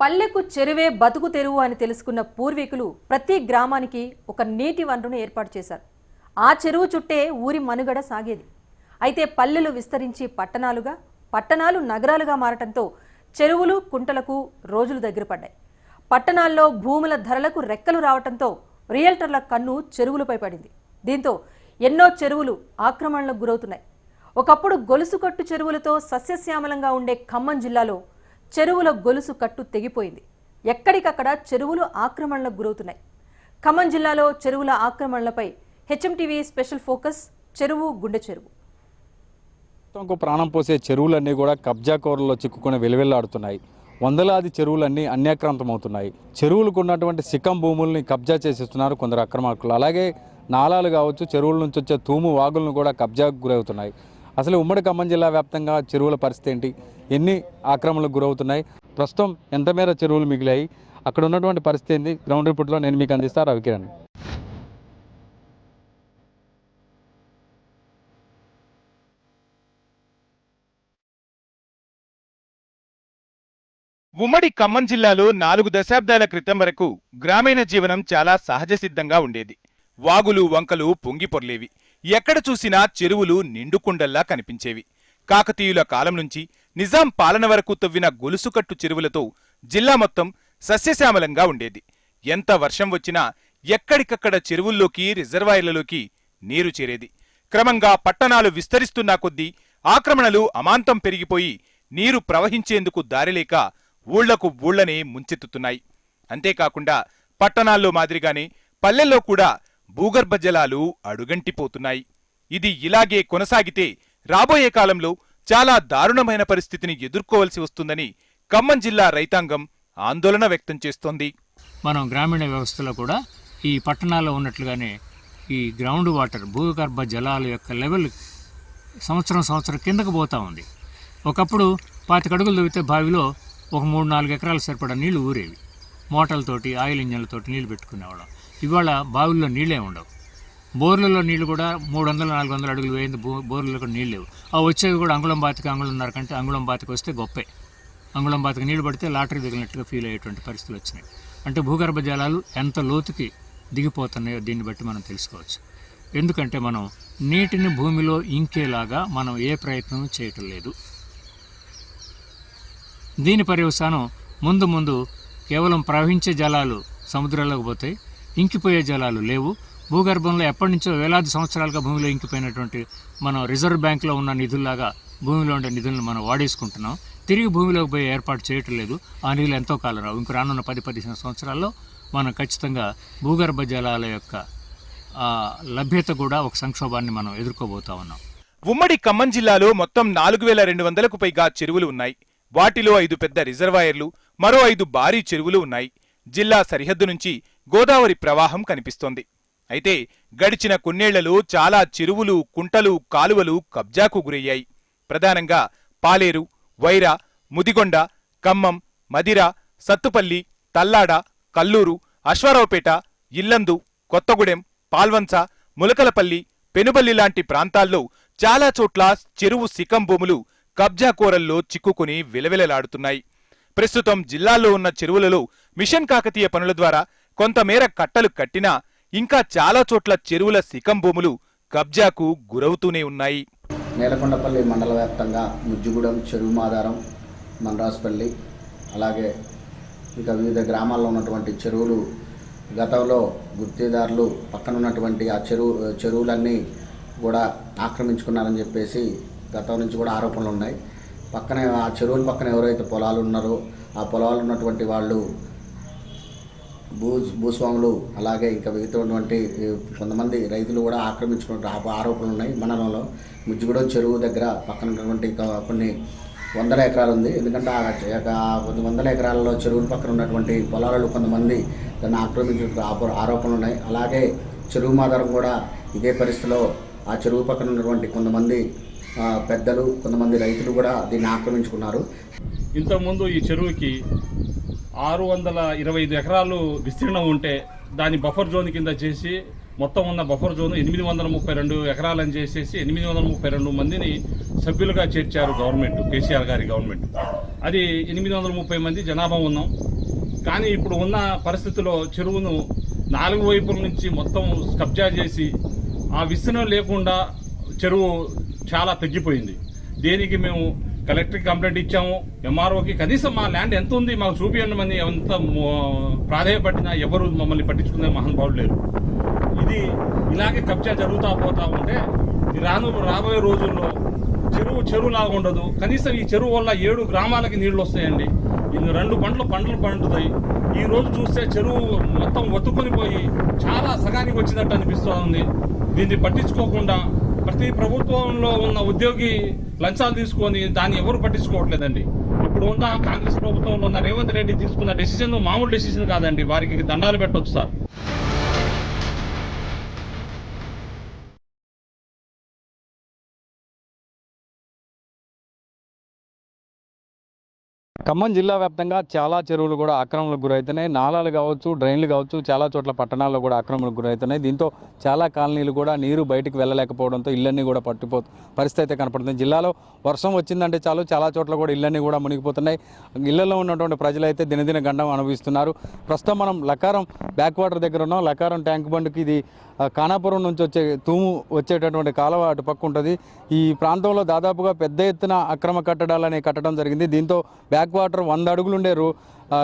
పల్లెకు చెరువే బతుకు తెరువు అని తెలుసుకున్న పూర్వీకులు ప్రతి గ్రామానికి ఒక నీటి వనరును ఏర్పాటు చేశారు. ఆ చెరువు చుట్టే ఊరి మనుగడ సాగేది. అయితే పల్లెలు విస్తరించి పట్టణాలుగా పట్టణాలు నగరాలుగా మారటంతో చెరువులు కుంటలకు రోజులు దగ్గర పడ్డాయి. పట్టణాల్లో భూముల ధరలకు రెక్కలు రావటంతో రియల్టర్ల కన్ను చెరువులపై పడింది. దీంతో ఎన్నో చెరువులు ఆక్రమణలకు గురవుతున్నాయి. ఒకప్పుడు గొలుసుకట్టు చెరువులతో సస్యశ్యామలంగా ఉండే ఖమ్మం జిల్లాలో చెరువుల గొలుసు కట్టు తెగిపోయింది. ఎక్కడికక్కడ చెరువులు ఆక్రమణలకు గురవుతున్నాయి. ఖమ్మం జిల్లాలో చెరువుల ఆక్రమణలపై హెచ్ఎంటీవీ స్పెషల్ ఫోకస్ చెరువు గుండె చెరువు. మొత్తంకు ప్రాణం పోసే చెరువులన్నీ కూడా కబ్జా కోరల్లో చిక్కుకుని వెలువెల్లాడుతున్నాయి. వందలాది చెరువులన్నీ అన్యాక్రాంతమవుతున్నాయి. చెరువులకు ఉన్నటువంటి సిక్కం భూముల్ని కబ్జా చేసేస్తున్నారు కొందరు అక్రమార్కులు. అలాగే నాలాలు కావచ్చు చెరువుల నుంచి వచ్చే తూము వాగులను కూడా కబ్జాకు గురవుతున్నాయి. అసలు ఉమ్మడి ఖమ్మం జిల్లా వ్యాప్తంగా చెరువుల పరిస్థితి ఏంటి? ఎన్ని ఆక్రమణలకు గురవుతున్నాయి? ప్రస్తుతం ఎంత మేర చెరువులు మిగిలాయి? అక్కడ ఉన్నటువంటి పరిస్థితి ఏంది? గ్రౌండ్ రిపోర్ట్లో నేను మీకు అందిస్తాను రవికిరణ్ ఉమ్మడి ఖమ్మం జిల్లాలో నాలుగు దశాబ్దాల క్రితం వరకు గ్రామీణ జీవనం చాలా సహజ సిద్ధంగా ఉండేది. వాగులు వంకలు పొంగి పొర్లేవి. ఎక్కడ చూసినా చెరువులు నిండుకుండల్లా కనిపించేవి. కాకతీయుల కాలం నుంచి నిజాం పాలన వరకు తవ్విన గొలుసుకట్టు చెరువులతో జిల్లా మొత్తం సస్యశ్యామలంగా ఉండేది. ఎంత వర్షం వచ్చినా ఎక్కడికక్కడ చెరువుల్లోకి రిజర్వాయర్లలోకి నీరు చేరేది. క్రమంగా పట్టణాలు విస్తరిస్తున్నా కొద్దీ ఆక్రమణలు అమాంతం పెరిగిపోయి నీరు ప్రవహించేందుకు దారిలేక ఊళ్ళకు ఊళ్ళనే ముంచెత్తుతున్నాయి. అంతేకాకుండా పట్టణాల్లో మాదిరిగానే పల్లెల్లో కూడా భూగర్భ జలాలు అడుగంటిపోతున్నాయి. ఇది ఇలాగే కొనసాగితే రాబోయే కాలంలో చాలా దారుణమైన పరిస్థితిని ఎదుర్కోవలసి వస్తుందని ఖమ్మం జిల్లా రైతాంగం ఆందోళన వ్యక్తం చేస్తోంది. మనం గ్రామీణ వ్యవస్థలో కూడా ఈ పట్టణాల్లో ఉన్నట్లుగానే ఈ గ్రౌండ్ వాటర్ భూగర్భ జలాల యొక్క లెవెల్ సంవత్సరం సంవత్సరం కిందకు పోతూ ఉంది. ఒకప్పుడు పాతిక అడుగులు తవ్వితే బావిలో ఒక మూడు నాలుగు ఎకరాలు సరిపడా నీళ్ళు ఊరేవి. మోటార్లతోటి ఆయిల్ ఇంజన్లతోటి నీళ్ళు పెట్టుకునేవాళ్ళం. ఇవాళ బావిల్లో నీళ్ళే ఉండవు. బోర్లలో నీళ్ళు కూడా మూడు వందల నాలుగు వందల అడుగులు వేయింది బో బోర్లలో కూడా నీళ్ళు లేవు. ఆ వచ్చేవి కూడా అంగుళం బాతికి అంగుళంన్నర కంటే అంగుళం బాతికి వస్తే గొప్పే. అంగుళం బాతికి నీళ్ళు పడితే లాటరీ దిగినట్టుగా ఫీల్ అయ్యేటువంటి పరిస్థితులు వచ్చినాయి. అంటే భూగర్భ జలాలు ఎంత లోతుకి దిగిపోతున్నాయో దీన్ని బట్టి మనం తెలుసుకోవచ్చు. ఎందుకంటే మనం నీటిని భూమిలో ఇంకేలాగా మనం ఏ ప్రయత్నం చేయటం లేదు. దీని పర్యవసానం ముందు ముందు కేవలం ప్రవహించే జలాలు సముద్రాలకు పోతాయి ఇంకిపోయే జలాలు లేవు. భూగర్భంలో ఎప్పటి నుంచో వేలాది సంవత్సరాలుగా భూమిలో ఇంకిపోయినటువంటి మనం రిజర్వ్ బ్యాంక్లో ఉన్న నిధుల్లాగా భూమిలో ఉండే నిధులను మనం వాడేసుకుంటున్నాం. తిరిగి భూమిలోకి పోయి ఏర్పాటు చేయటం లేదు. ఆ నీళ్ళు ఎంతో కాలం రావు. ఇంక రానున్న పది పదిహేను సంవత్సరాల్లో మనం ఖచ్చితంగా భూగర్భ జలాల యొక్క లభ్యత కూడా ఒక సంక్షోభాన్ని మనం ఎదుర్కోబోతా ఉన్నాం. ఉమ్మడి ఖమ్మం జిల్లాలో మొత్తం నాలుగు వేల రెండు వందలకు పైగా చెరువులు ఉన్నాయి. వాటిలో ఐదు పెద్ద రిజర్వాయర్లు మరో ఐదు భారీ చెరువులు ఉన్నాయి. జిల్లా సరిహద్దు నుంచి గోదావరి ప్రవాహం కనిపిస్తోంది. అయితే గడిచిన కొన్నేళ్ళలో చాలా చెరువులు కుంటలు కాలువలు కబ్జాకు గురయ్యాయి. ప్రధానంగా పాలేరు వైరా ముదిగొండ ఖమ్మం మదిర సత్తుపల్లి తల్లాడ కల్లూరు అశ్వారావుపేట ఇల్లందు కొత్తగూడెం పాల్వంచ ములకలపల్లి పెనుబల్లి లాంటి ప్రాంతాల్లో చాలా చోట్ల చెరువు సికం భూములు కబ్జా కోరల్లో చిక్కుకుని విలవిలలాడుతున్నాయి. ప్రస్తుతం జిల్లాల్లో ఉన్న చెరువులలో మిషన్ కాకతీయ పనుల ద్వారా కొంతమేర కట్టలు కట్టినా ఇంకా చాలా చోట్ల చెరువుల సికం భూములు కబ్జాకు గురవుతూనే ఉన్నాయి. నేలకొండపల్లి మండల వ్యాప్తంగా ముజ్జుగూడెం చెరువు మాదారం మన్రాసుపల్లి అలాగే ఇక వివిధ గ్రామాల్లో ఉన్నటువంటి చెరువులు గతంలో గుర్తిదారులు పక్కన ఉన్నటువంటి ఆ చెరువు చెరువులన్నీ కూడా ఆక్రమించుకున్నారని చెప్పేసి గతం నుంచి కూడా ఆరోపణలు ఉన్నాయి. పక్కనే ఆ చెరువుల పక్కన ఎవరైతే పొలాలు ఉన్నారో ఆ పొలాలు ఉన్నటువంటి వాళ్ళు భూ భూస్వాములు అలాగే ఇంకా మిగతాటువంటి కొంతమంది రైతులు కూడా ఆక్రమించుకున్న ఆరోపణలు ఉన్నాయి మండలంలో. ముజ్జిగూడెం చెరువు దగ్గర పక్కన ఉన్నటువంటి కొన్ని వందల ఎకరాలు ఉంది ఎందుకంటే ఆ చ- కొన్ని వందల ఎకరాలలో చెరువుల పక్కన ఉన్నటువంటి పొలాలలో కొంతమంది దాన్ని ఆక్రమించిన ఆరోపణలు ఉన్నాయి. అలాగే చెరువు మాదారం కూడా ఇదే పరిస్థితిలో ఆ చెరువు పక్కన ఉన్నటువంటి కొంతమంది పెద్దలు కొంతమంది రైతులు కూడా దీన్ని ఆక్రమించుకున్నారు. ఇంతకుముందు ఈ చెరువుకి ఆరు వందల ఇరవై ఐదు ఎకరాలు విస్తీర్ణం ఉంటే దాని బఫర్ జోన్ కింద చేసి మొత్తం ఉన్న బఫర్ జోన్ ఎనిమిది వందల ముప్పై రెండు ఎకరాలని చేసేసి ఎనిమిది వందల ముప్పై రెండు మందిని సభ్యులుగా చేర్చారు గవర్నమెంట్ కేసీఆర్ గారి గవర్నమెంట్. అది ఎనిమిది వందల ముప్పై మంది జనాభా ఉన్నాం. కానీ ఇప్పుడు ఉన్న పరిస్థితిలో చెరువును నాలుగు వైపుల నుంచి మొత్తం కబ్జా చేసి ఆ విస్తీర్ణం లేకుండా చెరువు చాలా తగ్గిపోయింది. దీనికి మేము కలెక్టర్కి కంప్లైంట్ ఇచ్చాము ఎంఆర్ఓకి కనీసం మా ల్యాండ్ ఎంత ఉంది మాకు చూపియండి అని ఎంత మో- ఎవరు మమ్మల్ని పట్టించుకునే మహానుభావులు లేరు. ఇది ఇలాగే కబ్జా జరుగుతూ పోతా ఉంటే ఈ రాను రాబోయే రోజుల్లో చెరువు చెరువులాగా ఉండదు. కనీసం ఈ చెరువు వల్ల ఏడు గ్రామాలకి నీళ్ళు వస్తాయండి. ఇన్ని రెండు పంటలు పంటలు పండుతాయి. ఈ రోజు చూస్తే చెరువు మొత్తం ఒత్తుకొని పోయి చాలా సగానికి వచ్చినట్టు అనిపిస్తూ ఉంది. దీన్ని పట్టించుకోకుండా ప్రతి ప్రభుత్వంలో ఉన్న ఉద్యోగి లంచాలు తీసుకొని దాన్ని ఎవరు పట్టించుకోవట్లేదండి. ఇప్పుడు ఉన్న కాంగ్రెస్ ప్రభుత్వంలో ఉన్న రేవంత్ రెడ్డి తీసుకున్న డెసిషన్ మామూలు డెసిషన్ కాదండి. వారికి దండాలు పెట్టొచ్చు సార్. ఖమ్మం జిల్లా వ్యాప్తంగా చాలా చెరువులు కూడా ఆక్రమణలకు గురవుతున్నాయి నాలాలు కావచ్చు డ్రైన్లు కావచ్చు చాలా చోట్ల పట్టణాల్లో కూడా ఆక్రమణకు గురవుతున్నాయి దీంతో చాలా కాలనీలు కూడా నీరు బయటకు వెళ్ళలేకపోవడంతో ఇళ్ళన్నీ కూడా పట్టిపో పరిస్థితి అయితే కనపడుతుంది. జిల్లాలో వర్షం వచ్చిందంటే చాలు చాలా చోట్ల కూడా ఇళ్ళన్నీ కూడా మునిగిపోతున్నాయి. ఇళ్ళలో ఉన్నటువంటి ప్రజలైతే దినదిన గండం అనుభవిస్తున్నారు. ప్రస్తుతం మనం లకారం బ్యాక్ వాటర్ దగ్గర ఉన్నాం. లకారం ట్యాంక్ బండ్కి ఇది కానాపురం నుంచి వచ్చే తూము వచ్చేటటువంటి కాలువ అటు పక్క ఉంటుంది. ఈ ప్రాంతంలో దాదాపుగా పెద్ద ఎత్తున అక్రమ కట్టడాలని కట్టడం జరిగింది. దీంతో బ్యాక్ వాటర్ వంద అడుగులు ఉండే రో-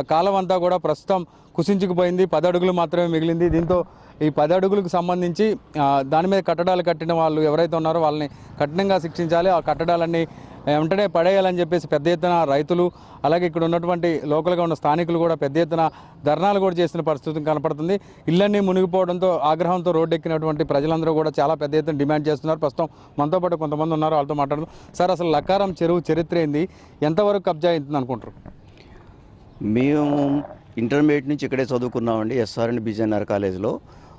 కాలం అంతా కూడా ప్రస్తుతం కుసించుకుపోయింది. పది అడుగులు మాత్రమే మిగిలింది. దీంతో ఈ పది అడుగులకు సంబంధించి దాని మీద కట్టడాలు కట్టిన వాళ్ళు ఎవరైతే ఉన్నారో వాళ్ళని కఠినంగా శిక్షించాలి. ఆ కట్టడాలన్నీ వెంటనే పడేయాలని చెప్పేసి పెద్ద ఎత్తున రైతులు అలాగే ఇక్కడ ఉన్నటువంటి లోకల్గా ఉన్న స్థానికులు కూడా పెద్ద ఎత్తున ధర్నాలు కూడా చేసిన పరిస్థితి కనపడుతుంది. ఇళ్ళన్నీ మునిగిపోవడంతో ఆగ్రహంతో రోడ్డెక్కినటువంటి ప్రజలందరూ కూడా చాలా పెద్ద ఎత్తున డిమాండ్ చేస్తున్నారు. ప్రస్తుతం మనతో పాటు కొంతమంది ఉన్నారు వాళ్ళతో మాట్లాడుతూ సార్ అసలు లక్కారం చెరువు చరిత్ర ఏంది? ఎంతవరకు కబ్జా అవుతుంది అనుకుంటారు మేము ఇంటర్మీడియట్ నుంచి ఇక్కడే చదువుకున్నామండి ఎస్ఆర్ అండ్ బిజెన్ఆర్ కాలేజ్లో.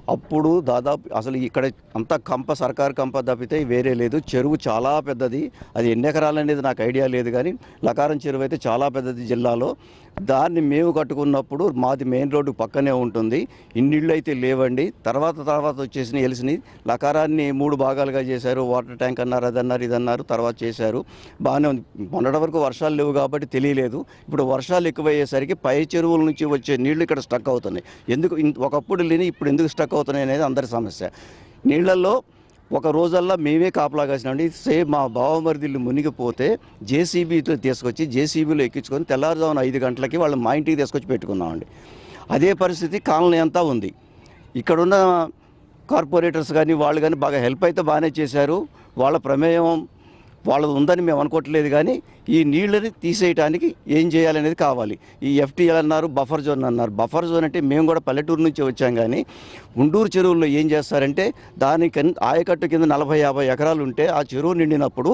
అప్పుడు దాదాపు అసలు ఇక్కడ అంతా కంప సర్కార్ కంప తప్పితే వేరే లేదు. చెరువు చాలా పెద్దది. అది ఎన్ని ఎకరాలు అనేది నాకు ఐడియా లేదు కానీ లకారం చెరువు అయితే చాలా పెద్దది జిల్లాలో. దాన్ని మేము కట్టుకున్నప్పుడు మాది మెయిన్ రోడ్డు పక్కనే ఉంటుంది. ఇన్నిళ్ళు అయితే లేవండి. తర్వాత తర్వాత వచ్చేసిన ఎలిసిని లకారాన్ని మూడు భాగాలుగా చేశారు. వాటర్ ట్యాంక్ అన్నారు అది అన్నారు ఇది అన్నారు తర్వాత చేశారు. బాగానే ఉంది. మొన్నటి వరకు వర్షాలు లేవు కాబట్టి తెలియలేదు. ఇప్పుడు వర్షాలు ఎక్కువయ్యేసరికి పై చెరువుల నుంచి వచ్చే నీళ్ళు ఇక్కడ స్టక్ అవుతున్నాయి. ఎందుకు? ఒకప్పుడు లేని ఇప్పుడు ఎందుకు స్టక్ అవుతున్నాయి అనేది అందరి సమస్య. నీళ్ళలో ఒక రోజల్లా మేమే కాపలా కాసినామండి. సేమ్ మా బావమరిదిల్లు మునిగిపోతే జేసీబీతో తీసుకొచ్చి జేసీబీలో ఎక్కించుకొని తెల్లారుజామున ఐదు గంటలకి వాళ్ళు మా ఇంటికి తీసుకొచ్చి పెట్టుకున్నామండి. అదే పరిస్థితి కాలనీ అంతా ఉంది. ఇక్కడున్న కార్పొరేటర్స్ కానీ వాళ్ళు కానీ బాగా హెల్ప్ అయితే బాగానే చేశారు. వాళ్ళ ప్రమేయం వాళ్ళది ఉందని మేము అనుకోవట్లేదు కానీ ఈ నీళ్ళని తీసేయడానికి ఏం చేయాలనేది కావాలి. ఈ ఎఫ్టీఎల్ అన్నారు బఫర్ జోన్ అన్నారు. బఫర్ జోన్ అంటే మేము కూడా పల్లెటూరు నుంచి వచ్చాం కానీ ఉండూరు చెరువుల్లో ఏం చేస్తారంటే దాని కింద ఆయకట్టు కింద నలభై యాభై ఎకరాలు ఉంటే ఆ చెరువు నిండినప్పుడు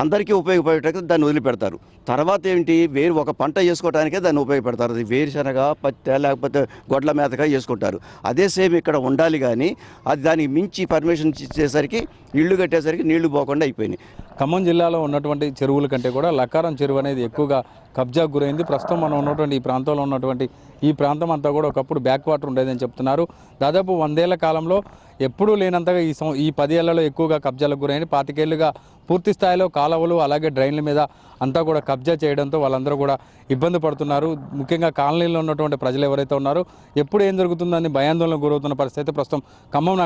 అందరికీ ఉపయోగపడేటట్టు దాన్ని వదిలిపెడతారు. తర్వాత ఏంటి? వేరు ఒక పంట చేసుకోవడానికే దాన్ని ఉపయోగపెడతారు. అది వేరుశనగ పత్తి లేకపోతే గొడ్ల మేతగా చేసుకుంటారు. అదే సేమ్ ఇక్కడ ఉండాలి కానీ అది దానికి మించి పర్మిషన్ ఇచ్చేసరికి ఇళ్ళు కట్టేసరికి నీళ్ళు పోకుండా అయిపోయినాయి. ఖమ్మం జిల్లాలో ఉన్నటువంటి చెరువుల కంటే కూడా లక్కారం చెరువు అనేది ఎక్కువగా కబ్జాకు గురైంది. ప్రస్తుతం మనం ఉన్నటువంటి ఈ ప్రాంతంలో ఉన్నటువంటి ఈ ప్రాంతం అంతా కూడా ఒకప్పుడు బ్యాక్ వాటర్ ఉండేదని చెప్తున్నారు. దాదాపు వందేళ్ళ కాలంలో ఎప్పుడూ లేనంతగా ఈ సం ఈ పదేళ్ళలో ఎక్కువగా కబ్జాలకు గురైంది. పాతికేళ్ళుగా పూర్తి స్థాయిలో కాలువలు అలాగే డ్రైన్ల మీద అంతా కూడా కబ్జా చేయడంతో వాళ్ళందరూ కూడా ఇబ్బంది పడుతున్నారు. ముఖ్యంగా కాలనీలో ఉన్నటువంటి ప్రజలు ఎవరైతే ఉన్నారో ఎప్పుడు ఏం జరుగుతుందని భయాందోళనకు గురవుతున్న పరిస్థితి ప్రస్తుతం ఖమ్మం